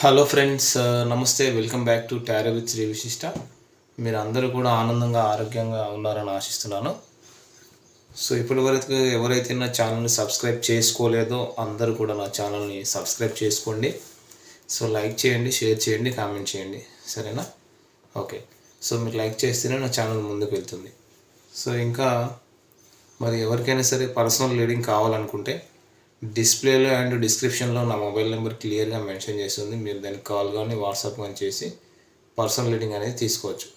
Hello friends uh, నమస్తే welcome back to tarot with Sri Vishishta మీరు అందరూ కూడా ఆనందంగా ఆరోగ్యంగా ఉన్నారని ఆశిస్తున్నాను. సో ఇప్పటి వరకు ఎవరైతే నా ఛానల్ని సబ్స్క్రైబ్ చేసుకోలేదో అందరూ కూడా నా ఛానల్ని సబ్స్క్రైబ్ చేసుకోండి. సో లైక్ చేయండి షేర్ చేయండి కామెంట్ చేయండి. సరేనా? ఓకే సో మీరు లైక్ చేస్తేనే నా ఛానల్ ముందుకు వెళ్తుంది. సో ఇంకా మరి ఎవరికైనా సరే పర్సనల్ లీడింగ్ కావాలనుకుంటే డిస్ప్లేలో అండ్ డిస్క్రిప్షన్లో నా మొబైల్ నెంబర్ క్లియర్గా మెన్షన్ చేసి ఉంది మీరు దానికి కాల్ కానీ వాట్సాప్ కానీ చేసి పర్సనల్ రీడింగ్ అనేది తీసుకోవచ్చు.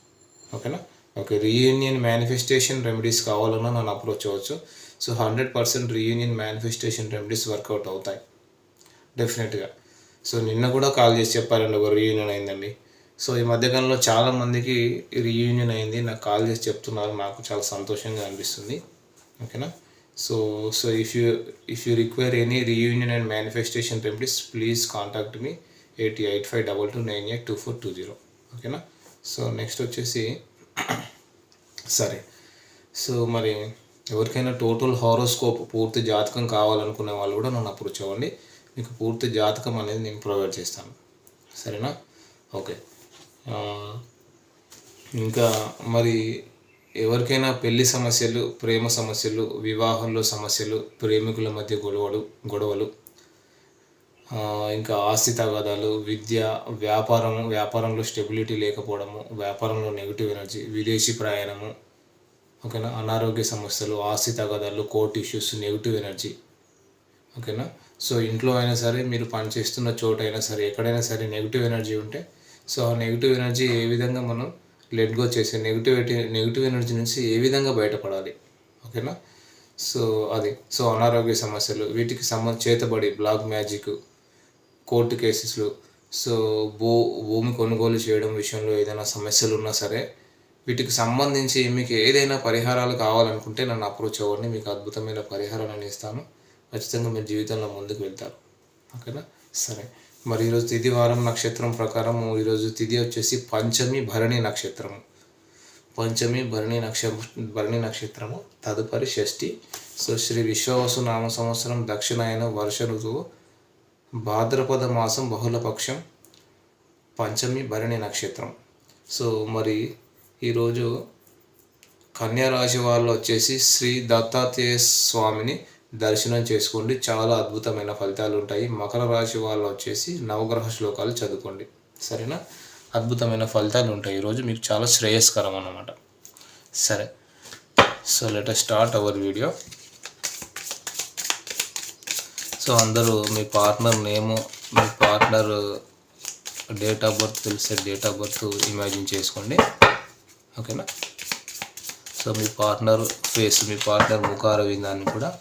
ఓకేనా? ఓకే రీయూనియన్ మేనిఫెస్టేషన్ రెమెడీస్ కావాలన్నా నన్ను అప్రోచ్ అవ్వచ్చు. So hundred percent reunion manifestation remedies work out అవుతాయి. డెఫినెట్గా సో నిన్న కూడా కాల్ చేసి చెప్పారండి ఒక రీయూనియన్ అయిందండి. సో ఈ మధ్యకాలంలో చాలా మందికి రీయూనియన్ అయింది. నాకు కాల్ చేసి చెప్తున్నారు. నాకు చాలా సంతోషంగా అనిపిస్తుంది. ఓకేనా? So so if you if you require any reunion and manifestation remedies please contact me eighty eight five double two nine eight two four two zero ఓకేనా సో నెక్స్ట్ వచ్చేసి సరే సో మరి ఎవరికైనా టోటల్ హారోస్కోప్ పూర్తి జాతకం కావాలనుకునే వాళ్ళు కూడా నన్ను అప్రోచ్ అవ్వండి. మీకు పూర్తి జాతకం అనేది నేను ప్రొవైడ్ చేస్తాను. సరేనా? ఓకే ఇంకా మరి ఎవరికైనా పెళ్ళి సమస్యలు ప్రేమ సమస్యలు వివాహంలో సమస్యలు ప్రేమికుల మధ్య గొడవలు గొడవలు ఇంకా ఆస్తి తగాదాలు విద్య వ్యాపారం వ్యాపారంలో స్టెబిలిటీ లేకపోవడము వ్యాపారంలో నెగిటివ్ ఎనర్జీ విదేశీ ప్రయాణము ఓకేనా? అనారోగ్య సమస్యలు ఆస్తి తగాదాలు కోర్ట్ ఇష్యూస్ నెగిటివ్ ఎనర్జీ ఓకేనా? సో ఇంట్లో అయినా సరే మీరు పనిచేస్తున్న చోట అయినా సరే ఎక్కడైనా సరే నెగిటివ్ ఎనర్జీ ఉంటే సో ఆ నెగిటివ్ ఎనర్జీ ఏ విధంగా మనం లెట్ గో చేసే నెగిటివిటీ నెగిటివ్ ఎనర్జీ నుంచి ఏ విధంగా బయటపడాలి? ఓకేనా? సో అది. సో అనారోగ్య సమస్యలు వీటికి సంబంధ చేతబడి బ్లాక్ మ్యాజిక్ కోర్టు కేసెస్లు సో భూ భూమి కొనుగోలు చేయడం విషయంలో ఏదైనా సమస్యలు ఉన్నా సరే వీటికి సంబంధించి మీకు ఏదైనా పరిహారాలు కావాలనుకుంటే నన్ను అప్రోచ్ అవ్వండి. మీకు అద్భుతమైన పరిహారాలు నేను ఇస్తాను. ఖచ్చితంగా మీరు జీవితంలో ముందుకు వెళ్తారు ఓకేనా? సరే. మరి ఈరోజు తిథి వారం నక్షత్రం ప్రకారం ఈరోజు తిథి వచ్చేసి పంచమి భరణి నక్షత్రము. పంచమి భరణి నక్ష భరణి నక్షత్రము. తదుపరి షష్ఠి. సో శ్రీ విశ్వవసు నామ సంవత్సరం దక్షిణాయన వర్ష ఋతువు. భాద్రపద మాసం బహుళపక్షం పంచమి భరణి నక్షత్రం. సో మరి ఈరోజు కన్యా రాశి వాళ్ళు వచ్చేసి శ్రీ దత్తాత్రేయ స్వామిని దర్శనం చేసుకోండి. చాలా అద్భుతమైన ఫలితాలు ఉంటాయి. మకర రాశి వాళ్ళు వచ్చేసి నవగ్రహ శ్లోకాలు చదువుకోండి. సరేనా? అద్భుతమైన ఫలితాలు ఉంటాయి. ఈరోజు మీకు చాలా శ్రేయస్కరం అన్నమాట. సరే. So let start our video so అందరూ మీ పార్ట్నర్ నేము మీ పార్ట్నర్ డేట్ ఆఫ్ బర్త్ తెలిసే డేట్ ఆఫ్ బర్త్ ఇమాజిన్ చేసుకోండి. ఓకేనా సో మీ పార్ట్నర్ ఫేస్ మీ పార్ట్నర్ ముఖారవిందాన్ని కూడా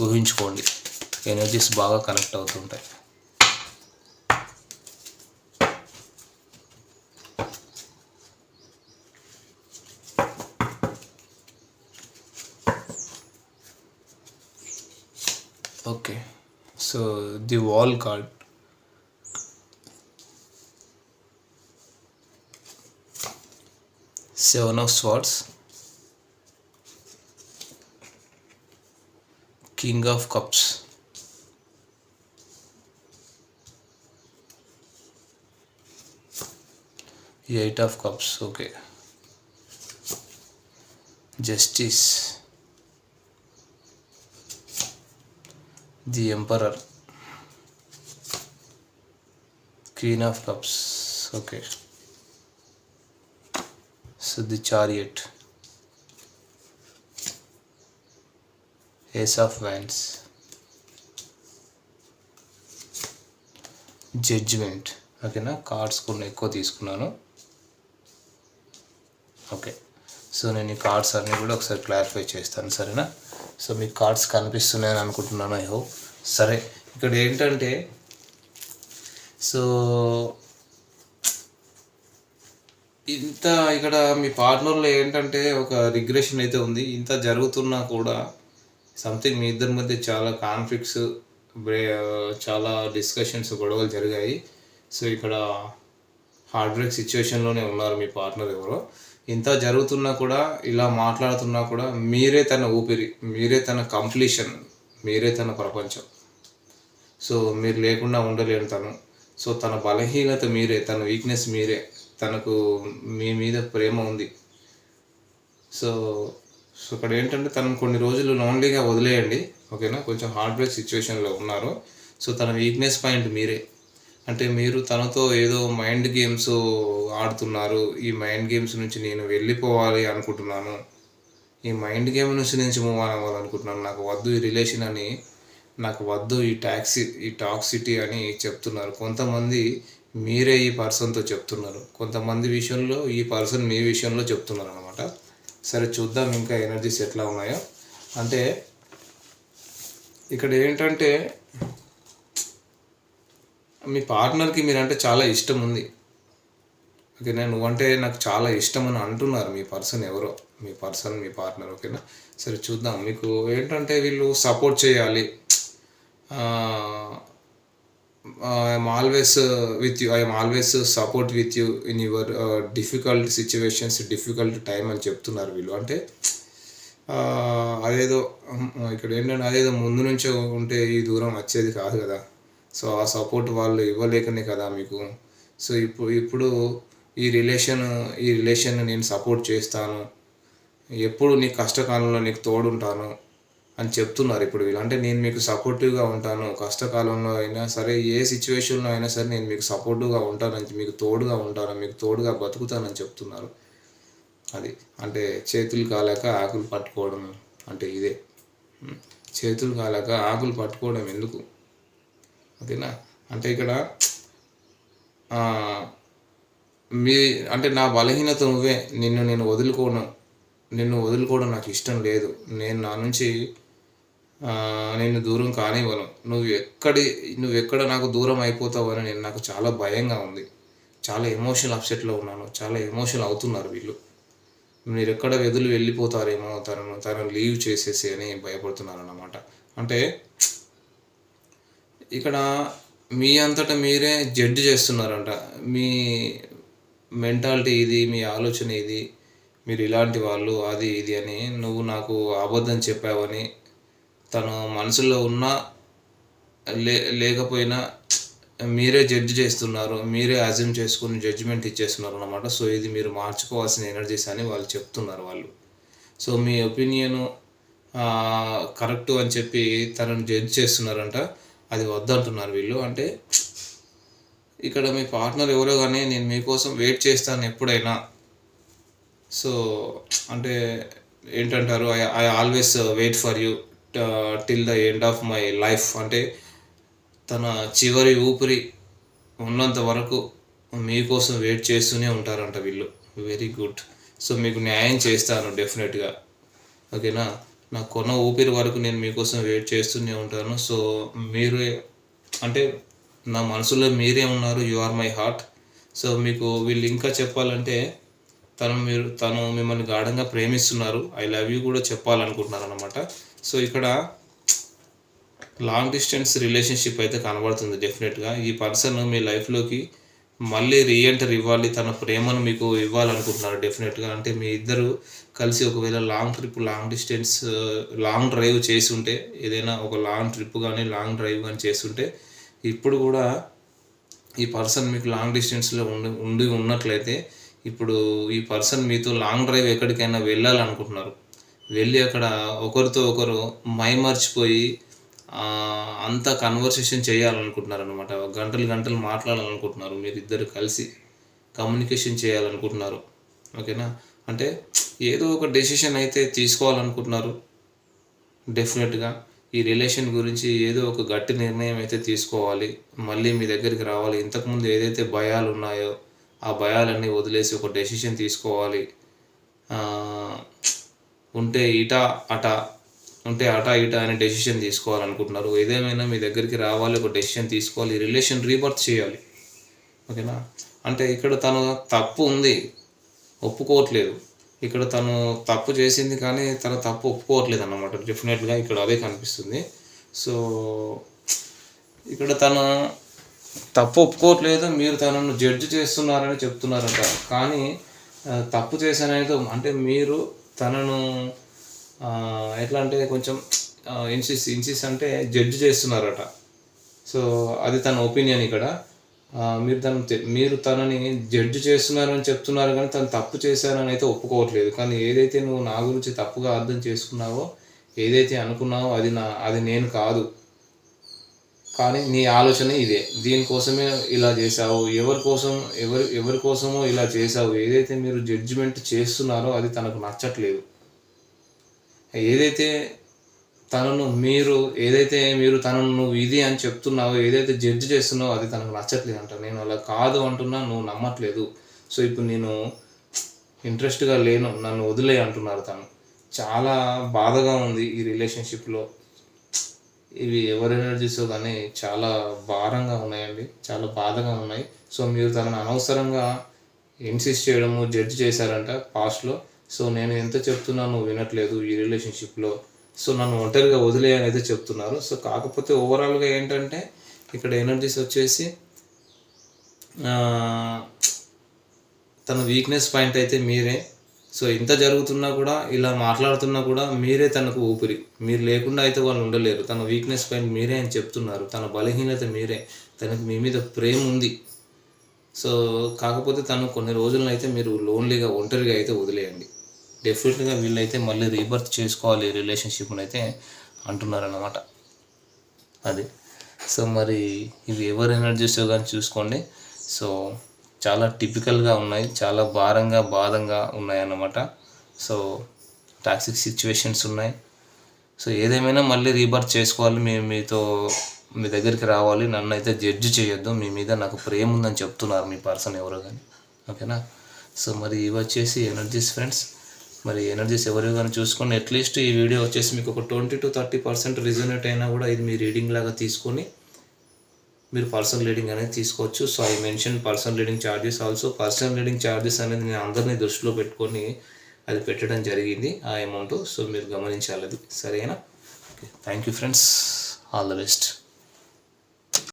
ఊహించుకోండి. ఎనర్జీస్ బాగా కనెక్ట్ అవుతుంటాయి. Okay. So the world card. Seven of swords. King of Cups. Eight of Cups, okay. Justice. The Emperor. Queen of Cups, okay. So the Chariot. Ace of wands judgement ఓకేనా cards కొన్ని ఎక్కువ తీసుకున్నాను. Okay so నేను ఈ cards అన్నీ కూడా ఒకసారి clarify చేస్తాను సరేనా? సో మీ కార్డ్స్ కనిపిస్తున్నాయని అనుకుంటున్నాను ఐ హోప్ సరే ఇక్కడ ఏంటంటే సో ఇంత ఇక్కడ మీ పార్ట్నర్లో ఏంటంటే ఒక రిగ్రెషన్ అయితే ఉంది. ఇంత జరుగుతున్నా కూడా సంథింగ్ మీ ఇద్దరి మధ్య చాలా కాన్ఫ్లిక్ట్స్ చాలా డిస్కషన్స్ గొడవలు జరిగాయి. సో ఇక్కడ హార్డ్ బ్రేక్ సిచ్యువేషన్లోనే ఉన్నారు మీ పార్ట్నర్ ఎవరో. ఇంత జరుగుతున్నా కూడా ఇలా మాట్లాడుతున్నా కూడా మీరే తన ఊపిరి మీరే తన కంప్లీషన్ మీరే తన ప్రపంచం. సో మీరు లేకుండా ఉండలేను తను. సో తన బలహీనత మీరే తన వీక్నెస్ మీరే. తనకు మీ మీద ప్రేమ ఉంది. సో సో ఇక్కడ ఏంటంటే తను కొన్ని రోజులు లోన్లీగా వదిలేయండి ఓకేనా? కొంచెం హార్ట్ బ్రేక్ సిచ్యువేషన్లో ఉన్నారు. సో తన వీక్నెస్ పాయింట్ మీరే. అంటే మీరు తనతో ఏదో మైండ్ గేమ్స్ ఆడుతున్నారు. ఈ మైండ్ గేమ్స్ నుంచి నేను వెళ్ళిపోవాలి అనుకుంటున్నాను. ఈ మైండ్ గేమ్ నుంచి నుంచి మూవ్ అవ్వాలనుకుంటున్నాను. నాకు వద్దు ఈ రిలేషన్ అని నాకు వద్దు ఈ టాక్సీ ఈ టాక్సిటీ అని చెప్తున్నారు. కొంతమంది మీరే ఈ పర్సన్తో చెప్తున్నారు. కొంతమంది విషయంలో ఈ పర్సన్ మీ విషయంలో చెప్తున్నారు అనమాట సరే చూద్దాం ఇంకా ఎనర్జీస్ ఎట్లా ఉన్నాయో. అంటే ఇక్కడ ఏంటంటే మీ పార్ట్నర్కి మీరంటే చాలా ఇష్టం ఉంది. ఓకేనా? నువ్వంటే నాకు చాలా ఇష్టం అని అంటున్నారు మీ పర్సన్ ఎవరో మీ పర్సన్ మీ పార్ట్నర్ ఓకేనా? సరే చూద్దాం. మీకు ఏంటంటే వీళ్ళు సపోర్ట్ చేయాలి. I'm always with you I'm always support with you in your difficult situations difficult time అని చెప్తున్నారు వీళ్ళు. అంటే uh, అదేదో um, ఇక్కడ ఏంటంటే అదేదో ముందు నుంచే ఉంటే ఈ దూరం వచ్చేది కాదు కదా. సో ఆ సపోర్ట్ వాళ్ళు ఇవ్వలేకనే కదా మీకు. సో ఇప్పుడు ఇప్పుడు ఈ రిలేషన్ ఈ రిలేషన్ నేను సపోర్ట్ చేస్తాను. ఎప్పుడు నీ కష్టకాలంలో నీకు తోడుంటాను. అని చెప్తున్నారు ఇప్పుడు వీళ్ళు. అంటే నేను మీకు సపోర్టివ్గా ఉంటాను. కష్టకాలంలో అయినా సరే ఏ సిచ్యువేషన్లో అయినా సరే నేను మీకు సపోర్టివ్గా ఉంటానని మీకు తోడుగా ఉంటాను మీకు తోడుగా బతుకుతానని చెప్తున్నారు. అది. అంటే చేతులు కాలేక ఆకులు పట్టుకోవడం అంటే ఇదే. చేతులు కాలేక ఆకులు పట్టుకోవడం ఎందుకు? ఓకేనా అంటే ఇక్కడ మీ అంటే నా బలహీనత నువ్వే. నిన్ను నేను వదులుకోను. నిన్ను వదులుకోవడం నాకు ఇష్టం లేదు. నేను నా నుంచి నేను దూరం కానివ్వను. నువ్వు ఎక్కడి నువ్వు ఎక్కడ నాకు దూరం అయిపోతావని నేను నాకు చాలా భయంగా ఉంది. చాలా ఎమోషనల్ అప్సెట్లో ఉన్నాను. చాలా ఎమోషనల్ అవుతున్నారు వీళ్ళు. మీరు ఎక్కడ వెదులు వెళ్ళిపోతారేమో తనను తనను లీవ్ చేసేసి అని భయపడుతున్నారు అన్నమాట. అంటే ఇక్కడ మీ అంతటా మీరే జడ్జ్ చేస్తున్నారంట. మీ మెంటాలిటీ ఇది మీ ఆలోచన ఇది మీరు ఇలాంటి వాళ్ళు అది ఇది అని నువ్వు నాకు అబద్ధం చెప్పావని తను మనసులో ఉన్న లే లేకపోయినా మీరే జడ్జ్ చేస్తున్నారు మీరే అజ్యూమ్ చేసుకుని జడ్జిమెంట్ ఇచ్చేస్తున్నారు అనమాట సో ఇది మీరు మార్చుకోవాల్సిన ఎనర్జీస్ అని వాళ్ళు చెప్తున్నారు వాళ్ళు. సో మీ ఒపీనియన్ కరెక్ట్ అని చెప్పి తనను జడ్జ్ చేస్తున్నారంట. అది వద్దంటున్నారు వీళ్ళు. అంటే ఇక్కడ మీ పార్ట్నర్ ఎవరో కానీ నేను మీకోసం వెయిట్ చేస్తాను ఎప్పుడైనా. సో అంటే ఏంటంటారు? I I always wait for you till the end of my life అంటే తన చివరి ఊపిరి ఉన్నంత వరకు మీకోసం వెయిట్ చేస్తూనే ఉంటారంట వీళ్ళు. వెరీ గుడ్ సో మీకు న్యాయం చేస్తాను డెఫినెట్గా ఓకేనా నా? కొన ఊపిరి వరకు నేను మీకోసం వెయిట్ చేస్తూనే ఉంటాను. సో మీరే అంటే నా మనసులో మీరే ఉన్నారు. You are my heart so మీకు వీళ్ళు ఇంకా చెప్పాలంటే తను మీరు తను మిమ్మల్ని గాఢంగా ప్రేమిస్తున్నారు. ఐ లవ్ యూ కూడా చెప్పాలనుకుంటున్నారు అనమాట సో ఇక్కడ లాంగ్ డిస్టెన్స్ రిలేషన్షిప్ అయితే కనబడుతుంది డెఫినెట్గా ఈ పర్సన్ మీ లైఫ్లోకి మళ్ళీ రీఎంటర్ ఇవ్వాలి తన ప్రేమను మీకు ఇవ్వాలనుకుంటున్నారు డెఫినెట్గా అంటే మీ ఇద్దరు కలిసి ఒకవేళ long trip long distance long drive చేసి ఉంటే ఏదైనా ఒక లాంగ్ ట్రిప్ కానీ లాంగ్ డ్రైవ్ కానీ చేస్తుంటే ఇప్పుడు కూడా ఈ పర్సన్ మీకు లాంగ్ డిస్టెన్స్లో ఉండి ఉండి ఉన్నట్లయితే ఇప్పుడు ఈ పర్సన్ మీతో లాంగ్ డ్రైవ్ ఎక్కడికైనా వెళ్ళాలనుకుంటున్నారు. వెళ్ళి అక్కడ ఒకరితో ఒకరు మైమర్చిపోయి అంత అంతా కన్వర్సేషన్ చేయాలనుకుంటున్నారు అనమాట గంటలు గంటలు మాట్లాడాలనుకుంటున్నారు. మీరు ఇద్దరు కలిసి కమ్యూనికేషన్ చేయాలనుకుంటున్నారు. ఓకేనా? అంటే ఏదో ఒక డెసిషన్ అయితే తీసుకోవాలనుకుంటున్నారు. డెఫినెట్గా ఈ రిలేషన్ గురించి ఏదో ఒక గట్టి నిర్ణయం అయితే తీసుకోవాలి. మళ్ళీ మీ దగ్గరికి రావాలి. ఇంతకుముందు ఏదైతే భయాలు ఉన్నాయో ఆ భయాలన్నీ వదిలేసి ఒక డెసిషన్ తీసుకోవాలి. ఉంటే ఇట అట ఉంటే అట ఇట అనే డెసిషన్ తీసుకోవాలనుకుంటున్నారు. ఏదేమైనా మీ దగ్గరికి రావాలి ఒక డెసిషన్ తీసుకోవాలి రిలేషన్ రీబర్త్ చేయాలి. ఓకేనా? అంటే ఇక్కడ తను తప్పు ఉంది ఒప్పుకోవట్లేదు. ఇక్కడ తను తప్పు చేసింది కానీ తన తప్పు ఒప్పుకోవట్లేదు అన్నమాట. డెఫినెట్గా ఇక్కడ అదే కనిపిస్తుంది. సో ఇక్కడ తను తప్పు ఒప్పుకోవట్లేదు మీరు తనను జడ్జ్ చేస్తున్నారని చెప్తున్నారంట. కానీ తప్పు చేశానైతే అంటే మీరు తనను ఎట్లా అంటే కొంచెం ఇన్సిస్ ఇన్సిస్ అంటే జడ్జ్ చేస్తున్నారట. సో అది తన ఒపీనియన్ ఇక్కడ. మీరు తను మీరు తనని జడ్జ్ చేస్తున్నారని చెప్తున్నారు కానీ తను తప్పు చేశారని అయితే ఒప్పుకోవట్లేదు. కానీ ఏదైతే నువ్వు నా గురించి తప్పుగా అర్థం చేసుకున్నావో ఏదైతే అనుకున్నావో అది నా అది నేను కాదు. కానీ నీ ఆలోచన ఇదే. దీనికోసమే ఇలా చేసావు ఎవరి కోసం ఎవరు ఎవరి కోసమో ఇలా చేసావు ఏదైతే మీరు జడ్జిమెంట్ చేస్తున్నారో అది తనకు నచ్చట్లేదు. ఏదైతే తనను మీరు ఏదైతే మీరు తనను నువ్వు ఇది అని చెప్తున్నావో ఏదైతే జడ్జ్ చేస్తున్నావో అది తనకు నచ్చట్లేదు అంట నేను అలా కాదు అంటున్నా నువ్వు నమ్మట్లేదు. సో ఇప్పుడు నేను ఇంట్రెస్ట్గా లేను నన్ను వదిలే అంటున్నారు తను. చాలా బాధగా ఉంది ఈ రిలేషన్షిప్లో ఇవి ఎవరి ఎనర్జీస్ కానీ చాలా భారంగా ఉన్నాయండి. చాలా బాధగా ఉన్నాయి. సో మీరు తనను అనవసరంగా ఇన్సిస్ట్ చేయడము జడ్జ్ చేశారంట పాస్ట్లో సో నేను ఎంత చెప్తున్నాను వినట్లేదు ఈ రిలేషన్షిప్లో సో నన్ను ఒంటరిగా వదిలేయని అయితే చెప్తున్నారు. సో కాకపోతే ఓవరాల్గా ఏంటంటే ఇక్కడ ఎనర్జీస్ వచ్చేసి తన వీక్నెస్ పాయింట్ అయితే మీరే. సో ఇంత జరుగుతున్నా కూడా ఇలా మాట్లాడుతున్నా కూడా మీరే తనకు ఊపిరి. మీరు లేకుండా అయితే వాళ్ళు ఉండలేరు. తన వీక్నెస్ పాయింట్ మీరే అని చెప్తున్నారు. తన బలహీనత మీరే. తనకు మీ మీద ప్రేమ ఉంది. సో కాకపోతే తను కొన్ని రోజులను అయితే మీరు లోన్లీగా ఒంటరిగా అయితే వదిలేయండి. డెఫినెట్గా వీళ్ళైతే మళ్ళీ రీబర్త్ చేసుకోవాలి. రిలేషన్షిప్ని అయితే అంటున్నారన్నమాట. అది. సో మరి ఇవి ఎవరు ఎనర్జీస్ కానీ చూసుకోండి. సో చాలా టిపికల్గా ఉన్నాయి చాలా భారంగా బాధంగా ఉన్నాయి అన్నమాట సో టాక్సిక్ సిచ్యువేషన్స్ ఉన్నాయి. సో ఏదేమైనా మళ్ళీ రీబర్త్ చేసుకోవాలి మేము మీతో మీ దగ్గరికి రావాలి నన్ను అయితే జడ్జి చేయొద్దు మీ మీద నాకు ప్రేమ ఉందని చెప్తున్నారు మీ పర్సన్ ఎవరో కానీ ఓకేనా సో మరి ఇవి వచ్చేసి ఎనర్జీస్ ఫ్రెండ్స్ మరి ఎనర్జీస్ ఎవరు కానీ చూసుకొని అట్లీస్ట్ ఈ వీడియో వచ్చేసి మీకు ఒక twenty to thirty percent resonate అయినా కూడా ఇది మీ రీడింగ్ లాగా తీసుకొని మీరు పర్సనల్ రీడింగ్ అనేది తీసుకోవచ్చు. So I mention personal reading charges also. Personal reading charges అనేది నేను అందరినీ దృష్టిలో పెట్టుకొని అది పెట్టడం జరిగింది ఆ అమౌంట్. సో మీరు గమనించాలి అది. సరేనా? Okay. Thank you friends. All the best.